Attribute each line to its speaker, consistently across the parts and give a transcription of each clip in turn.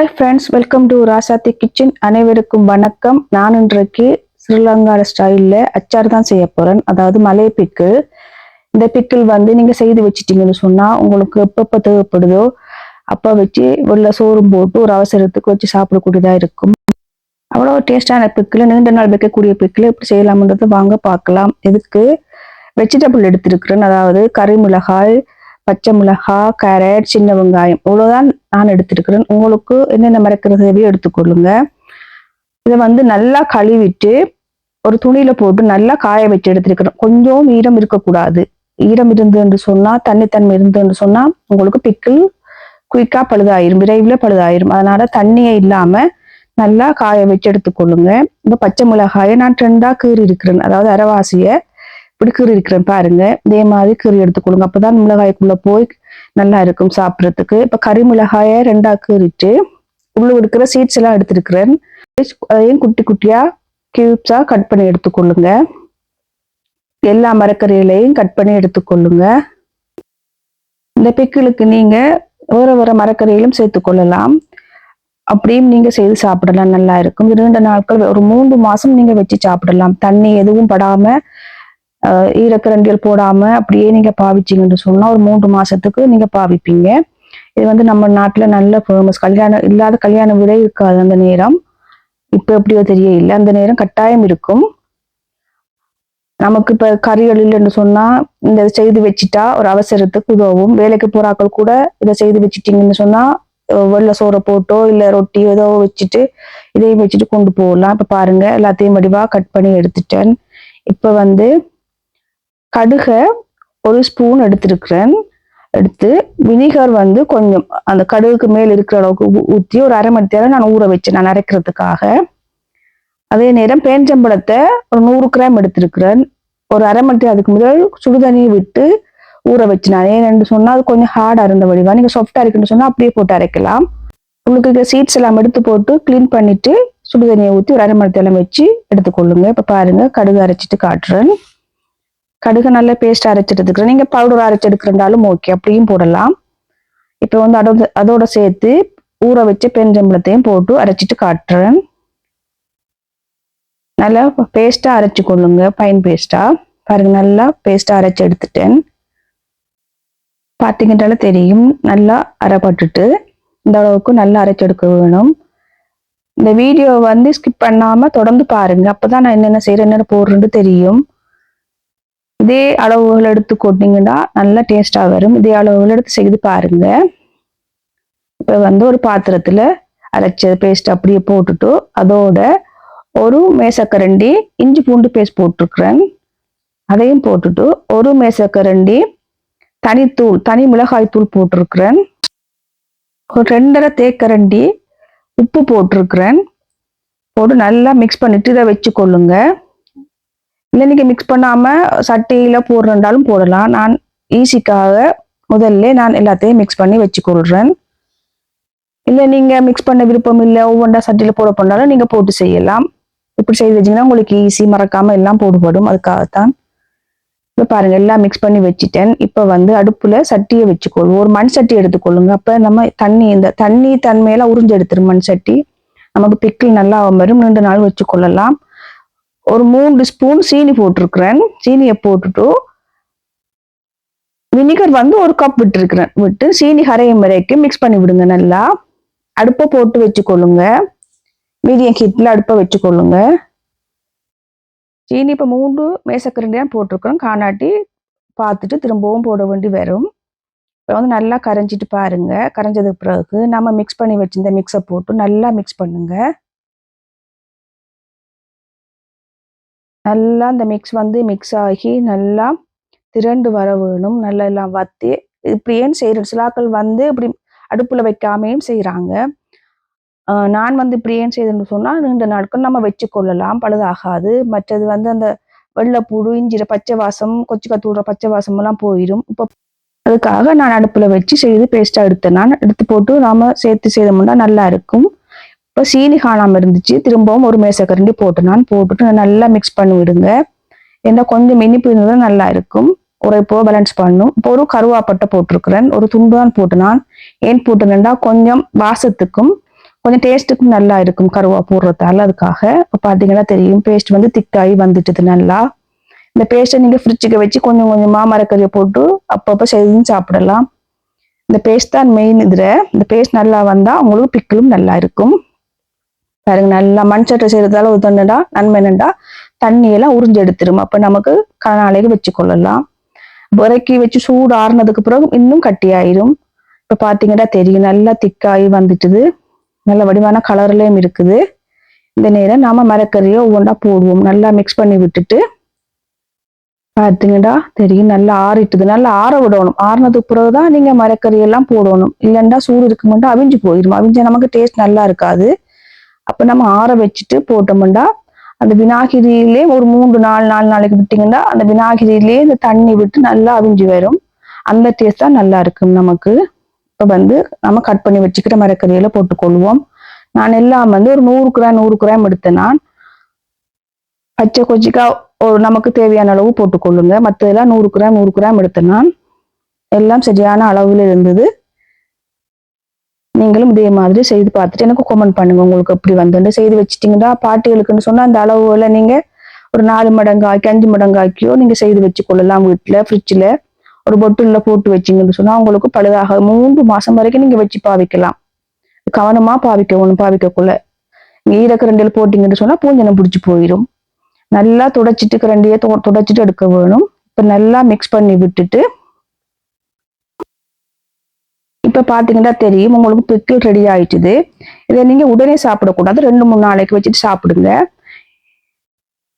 Speaker 1: Hi friends welcome to Rasathi kitchen அனைவருக்கும் வணக்கம். நான் இன்றைக்கு ஸ்ரீலங்கா ஸ்டைலில் அச்சார் தான் செய்ய போகிறேன் அதாவது மலை பிக்கிள் இந்த பிக்கிள் வந்து நீங்கள் செய்து வச்சிட்டீங்கன்னு சொன்னால் உங்களுக்கு எப்பப்போ தேவைப்படுதோ அப்போ வச்சு உள்ள சோறும் போட்டு ஒரு அவசரத்துக்கு வச்சு சாப்பிடக்கூடியதாக இருக்கும். அவ்வளோ டேஸ்டான பிக்கிள் நீண்ட நாள் வைக்கக்கூடிய பிக்கிள் எப்படி செய்யலாம்ன்றது வாங்க பார்க்கலாம். இதுக்கு வெஜிடபிள் எடுத்திருக்கிறேன். அதாவது கறி மிளகாய் பச்சை மிளகா கேரட் சின்ன வெங்காயம். இவ்வளோதான் நான் எடுத்திருக்கிறேன். உங்களுக்கு என்னென்ன மறக்கிற தேவையோ எடுத்துக்கொள்ளுங்க. இதை வந்து நல்லா கழுவிட்டு ஒரு துணியில போட்டு நல்லா காய வச்சு எடுத்திருக்கிறேன் கொஞ்சம் ஈரம் இருக்கக்கூடாது. ஈரம் இருந்துன்னு சொன்னா தண்ணித்தன்மை இருந்துன்னு சொன்னா உங்களுக்கு பிக்கிள் குயிக்கா பழுதாயிரும். விரைவில் பழுதாயிரும். அதனால தண்ணியே இல்லாம நல்லா காய வச்சு எடுத்துக்கொள்ளுங்க. இப்போ பச்சை மிளகாயை நான் ரெண்டா கீறி இருக்கிறேன் அதாவது அரைவாசியை. இப்படி கீறி இருக்கிறேன் பாருங்க. இதே மாதிரி கீறி எடுத்துக்கொள்ளுங்க அப்பதான் மிளகாய்க்குள்ள போய் நல்லா இருக்கும் சாப்பிட்றதுக்கு. இப்ப கறி மிளகாய ரெண்டா கீறிட்டு உள்ள இருக்கிற சீட்ஸ் எல்லாம் எடுத்திருக்கிறேன். அதையும் குட்டி குட்டியா கியூப்ஸா கட் பண்ணி எடுத்துக்கொள்ளுங்க எல்லா மரக்கறிகளையும் கட் பண்ணி எடுத்துக்கொள்ளுங்க இந்த பிக்கிளுக்கு நீங்க வேற வேற மரக்கறிகளும் சேர்த்துக்கொள்ளலாம் அப்படியும் நீங்க செய்து சாப்பிடலாம். நல்லா இருக்கும். இரண்டு நாட்கள் ஒரு மூன்று மாசம் நீங்க வச்சு சாப்பிடலாம். தண்ணி எதுவும் படாம ஆஹ் ஈரக்கரண்டிகள் போடாம அப்படியே நீங்க பாவிச்சீங்கன்னு சொன்னா ஒரு மூன்று மாசத்துக்கு நீங்க பாவிப்பீங்க. இது வந்து நம்ம நாட்டுல நல்ல ஃபேமஸ் கல்யாணம் இல்லாத கல்யாணம் விட இருக்காது அந்த நேரம். இப்ப எப்படியோ தெரிய இல்லை அந்த நேரம் கட்டாயம் இருக்கும். நமக்கு இப்ப கறிகள் இல்லைன்னு சொன்னா இந்த செய்து வச்சுட்டா ஒரு அவசரத்துக்கு உதவும். வேலைக்கு போறாக்கள் கூட இதை செய்து வச்சுட்டீங்கன்னு சொன்னா அஹ் வெள்ளை சோறை போட்டோ இல்ல ரொட்டி ஏதோ வச்சுட்டு இதையும் வச்சுட்டு கொண்டு போகலாம். இப்ப பாருங்க எல்லாத்தையும் வடிவா கட் பண்ணி எடுத்துட்டேன். இப்ப வந்து கடுகை ஒரு ஸ்பூன் எடுத்திருக்கிறேன். எடுத்து வினிகர் வந்து கொஞ்சம் அந்த கடுகுக்கு மேல் இருக்கிற அளவுக்கு ஊ- ஒரு அரை மணி நேரம் நான் ஊற வச்சேன் நான் அரைக்கிறதுக்காக. அதே நேரம் பேஞ்சம்பழத்தை ஒரு நூறு கிராம் எடுத்திருக்கிறேன். ஒரு அரை மணி நேரம் அதுக்கு முதல் சுடுதண்ணியை விட்டு ஊற வச்சு நான் ஏன்னு சொன்னால் அது கொஞ்சம் ஹார்டாக இருந்த வடிவா நீங்கள் சாஃப்டாக இருக்குன்னு சொன்னால் அப்படியே போட்டு அரைக்கலாம். உங்களுக்கு சீட்ஸ் எல்லாம் எடுத்து போட்டு க்ளீன் பண்ணிட்டு சுடுதண்ணியை ஊற்றி ஒரு அரை மணி நேரம் வச்சு எடுத்துக்கொள்ளுங்க. இப்போ பாருங்கள் கடுகு அரைச்சிட்டு காட்டுறேன். கடுகு நல்ல பேஸ்ட் அரைச்சிட்டு எடுத்துக்கிறேன் நீங்க பவுடர் அரைச்சு எடுக்கிறதாலும் ஓகே அப்படியும் போடலாம். இப்போ வந்து அதோட அதோட சேர்த்து ஊற வச்சு பெருஞ்சம்பளத்தையும் போட்டு அரைச்சிட்டு காட்டுறேன். நல்லா பேஸ்டா அரைச்சு கொள்ளுங்க. பைன் பேஸ்டா பாருங்க நல்லா பேஸ்டா அரைச்சு எடுத்துட்டேன். பார்த்தீங்கன்னால தெரியும். நல்லா அரைப்பட்டுட்டு இந்த அளவுக்கு நல்லா அரைச்சி எடுக்க வேணும். இந்த வீடியோ வந்து ஸ்கிப் பண்ணாம தொடர்ந்து பாருங்க. அப்பதான் நான் என்னென்ன செய்யறேன் என்னென்ன போடுறேன்னு தெரியும். இதே அளவுகள் எடுத்து கொட்டிங்கன்னா நல்லா டேஸ்டாக வரும். இதே அளவுகள் எடுத்து செய்து பாருங்க. இப்போ வந்து ஒரு பாத்திரத்தில் அரைச்ச பேஸ்ட் அப்படியே போட்டுட்டு அதோட ஒரு மேசக்கரண்டி இஞ்சி பூண்டு பேஸ்ட் போட்டிருக்கிறேன். அதையும் போட்டுட்டு ஒரு மேசக்கரண்டி தனித்தூள் தனி மிளகாய் தூள் போட்டிருக்கிறேன். ஒரு ரெண்டரை தேக்கரண்டி உப்பு போட்டிருக்கிறேன். போட்டு நல்லா மிக்ஸ் பண்ணிட்டு இதை வச்சு கொள்ளுங்கள் இல்லை நீங்கள் மிக்ஸ் பண்ணாமல் சட்டியில் போடுறதாலும் போடலாம். நான் ஈஸிக்காக முதல்ல நான் எல்லாத்தையும் மிக்ஸ் பண்ணி வச்சு இல்லை நீங்கள் மிக்ஸ் பண்ண விருப்பம் இல்லை ஒவ்வொன்றா சட்டியில் போட பண்ணாலும் நீங்கள் போட்டு செய்யலாம். இப்படி செய்து வச்சிங்கன்னா உங்களுக்கு ஈஸி மறக்காமல் எல்லாம் போடுபடும். அதுக்காகத்தான் இப்போ பாருங்கள் எல்லாம் மிக்ஸ் பண்ணி வச்சுட்டேன். இப்போ வந்து அடுப்பில் சட்டியை வச்சுக்கொள்வோம். ஒரு மண் சட்டி எடுத்துக்கொள்ளுங்க. அப்போ நம்ம தண்ணி இந்த தண்ணி தன்மையெல்லாம் உறிஞ்சு எடுத்துரும் மண் சட்டி. நமக்கு பிக்கில் நல்லா வரும். ரெண்டு நாள் வச்சுக்கொள்ளலாம். ஒரு மூன்று ஸ்பூன் சீனி போட்டிருக்கிறேன். சீனியை போட்டுட்டு வினிகர் வந்து ஒரு கப் விட்டுருக்கிறேன். விட்டு சீனி கரையும் வரைக்கும் மிக்ஸ் பண்ணி விடுங்க நல்லா. அடுப்பை போட்டு வச்சுக்கொள்ளுங்க. மீடியம் ஹீட்டில் அடுப்பை வச்சுக்கொள்ளுங்க. சீனி இப்போ மூன்று மேசக்கரண்டியாக போட்டிருக்கிறோம். காணாட்டி பார்த்துட்டு திரும்பவும் போட வேண்டி வரும். இப்போ வந்து நல்லா கரைஞ்சிட்டு பாருங்கள் கரைஞ்சதுக்கு பிறகு நம்ம மிக்ஸ் பண்ணி வச்சுருந்த மிக்ஸை போட்டு நல்லா மிக்ஸ் பண்ணுங்கள் நல்லா இந்த மிக்ஸ் வந்து மிக்ஸ் ஆகி நல்லா திரண்டு வர வேணும். நல்லா எல்லாம் வத்தி இப்படி ஏன் சிலாக்கள் வந்து இப்படி அடுப்பில் வைக்காமையும் செய்கிறாங்க நான் வந்து இப்படி ஏன் செய்தேன்னு சொன்னால் நீண்ட நாட்கள் நம்ம வச்சு கொள்ளலாம் பழுதாகாது. மற்றது வந்து அந்த வெள்ளைப்பூடு இஞ்சிர பச்சை வாசம் கொச்சி கத்துடுற பச்சை வாசம் எல்லாம் போயிடும் இப்போ அதுக்காக நான் அடுப்பில் வச்சு செய்து பேஸ்ட்டாக எடுத்தேன். நான் எடுத்து போட்டு நாம் சேர்த்து செய்தோம்னா நல்லா இருக்கும். இப்போ சீனி காணாமல் இருந்துச்சு. திரும்பவும் ஒரு மேசக்கரண்டி போட்டு நான் போட்டுட்டு நல்லா மிக்ஸ் பண்ணி விடுங்க ஏன்னா கொஞ்சம் இனிப்பு இருந்தால் நல்லா இருக்கும். உரைப்போ பேலன்ஸ் பண்ணும். இப்போ ஒரு கருவாப்பட்டை போட்டிருக்கிறேன். ஒரு துண்டு தான் போட்டு நான் ஏன் போட்டுனேன்டா கொஞ்சம் வாசத்துக்கும் கொஞ்சம் டேஸ்ட்டுக்கும் நல்லா இருக்கும் கருவா போடுறதால அதுக்காக. இப்போ பார்த்தீங்கன்னா தெரியும் பேஸ்ட் வந்து திக்காகி வந்துட்டுது நல்லா. இந்த பேஸ்ட்டை நீங்கள் ஃப்ரிட்ஜுக்கு வச்சு கொஞ்சம் கொஞ்சமாக மரக்கறியை போட்டு அப்பப்போ செய்து சாப்பிடலாம். இந்த பேஸ்ட் தான் மெயின் இதில். இந்த பேஸ்ட் நல்லா வந்தால் உங்களுக்கு பிக்கிலும் நல்லா இருக்கும். பாருங்க நல்லா மண் சட்டை செய்யறதால ஒரு தண்ணுடா நன்மை என்னண்டா? தண்ணியெல்லாம் உறிஞ்சு எடுத்துரும் அப்போ நமக்கு நாளைக்கு வச்சு கொள்ளலாம் விறக்கி வச்சு சூடு ஆறுனதுக்கு பிறகு இன்னும் கட்டியாயிரும். இப்போ பாத்தீங்கன்னா தெரியும் நல்லா திக்காகி வந்துட்டுது. நல்ல வடிவான கலர்லயும் இருக்குது. இந்த நேரம் நாம மரக்கறியை ஒவ்வொன்றா போடுவோம். நல்லா மிக்ஸ் பண்ணி விட்டுட்டு பார்த்தீங்கடா தெரியும் நல்லா ஆறிட்டுது. நல்லா ஆற விடணும். ஆறினதுக்கு பிறகுதான் நீங்க மரக்கறி எல்லாம் போடணும். இல்லைண்டா சூடு இருக்குமெண்டா அவிஞ்சு போயிடும் அவிஞ்சா நமக்கு டேஸ்ட் நல்லா இருக்காது. அப்போ நம்ம ஆற வச்சுட்டு போட்டோம்னா அந்த விநாயகிரியிலே ஒரு மூன்று நாலு நாலு நாளைக்கு விட்டீங்கன்னா அந்த வினாகிரியிலே இந்த தண்ணி விட்டு நல்லா அவிஞ்சு வரும். அந்த டேஸ்ட் தான் நல்லா இருக்கும் நமக்கு. இப்போ வந்து நம்ம கட் பண்ணி வச்சுக்கிற மரக்கறியில போட்டுக்கொள்வோம். நான் எல்லாம் வந்து ஒரு நூறு கிராம் நூறு கிராம் எடுத்தேன் நான். பச்சை கொச்சிக்கா ஒரு நமக்கு தேவையான அளவு போட்டுக்கொள்ளுங்க. மற்றதெல்லாம் நூறு கிராம் நூறு கிராம் எடுத்தேன் நான். எல்லாம் சரியான அளவில் இருந்தது. நீங்களும் இதே மாதிரி செய்து பார்த்துட்டு எனக்கு கமெண்ட் பண்ணுங்க. உங்களுக்கு எப்படி வந்துட்டு செய்து வச்சுட்டீங்கன்னா பாட்டிகளுக்குன்னு சொன்னா அந்த அளவுல நீங்க ஒரு நாலு மடங்காக்கி அஞ்சு மடங்காக்கியோ நீங்க செய்து வச்சு கொள்ளலாம் வீட்டுல ஃப்ரிட்ஜில் ஒரு பொட்டுல போட்டு வச்சிங்கன்னு சொன்னா உங்களுக்கு பழுதாக மூன்று மாசம் வரைக்கும் நீங்க வச்சு பாவிக்கலாம். கவனமா பாவிக்கணும் பாவிக்கக்குள்ள. ஈர கரண்டியில் போட்டிங்கன்னு சொன்னா பூஞ்சனம் பிடிச்சி போயிடும் நல்லா துடைச்சிட்டு கரண்டியை துடைச்சிட்டு எடுக்க வேணும். இப்ப நல்லா மிக்ஸ் பண்ணி விட்டுட்டு இப்போ பார்த்தீங்கன்னா தெரியும் உங்களுக்கு பிக்கிள் ரெடி ஆயிடுச்சு இதை நீங்கள் உடனே சாப்பிடக்கூடாது. ரெண்டு மூணு நாளைக்கு வச்சுட்டு சாப்பிடுங்க.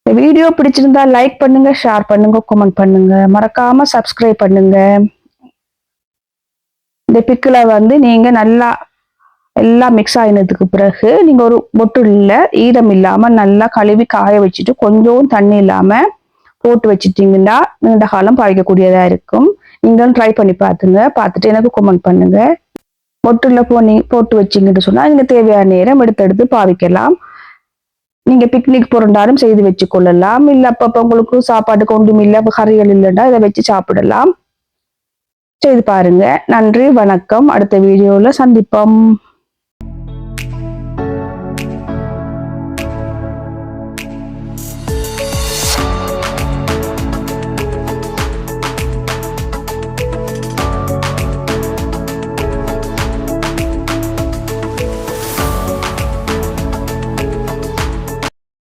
Speaker 1: இந்த வீடியோ பிடிச்சிருந்தா லைக் பண்ணுங்க ஷேர் பண்ணுங்க கமெண்ட் பண்ணுங்க. மறக்காம சப்ஸ்கிரைப் பண்ணுங்க. இந்த பிக்கில் வந்து நீங்க நல்லா எல்லாம் மிக்ஸ் ஆகினதுக்கு பிறகு நீங்க ஒரு பொட்டுல ஈரம் இல்லாம நல்லா கழுவி காய வச்சுட்டு கொஞ்சம் தண்ணி இல்லாம போட்டு வச்சுட்டீங்கன்னா நீண்ட காலம் பாய்க்கக்கூடியதா இருக்கும். நீங்களும் ட்ரை பண்ணி பார்த்துங்க. பார்த்துட்டு எனக்கு கமெண்ட் பண்ணுங்க. மொட்டில் போனி போட்டு வச்சிங்கன்னு சொன்னால் நீங்கள் தேவையான நேரம் எடுத்தெடுத்து பாவிக்கலாம். நீங்கள் பிக்னிக் பொருண்டாலும் செய்து வச்சு கொள்ளலாம். இல்லை அப்பப்போ உங்களுக்கு சாப்பாட்டுக்கு கொண்டும் இல்லை கறிகள் இல்லைன்னா இதை வச்சு சாப்பிடலாம். செய்து பாருங்க. நன்றி வணக்கம். அடுத்த வீடியோவில் சந்திப்போம்.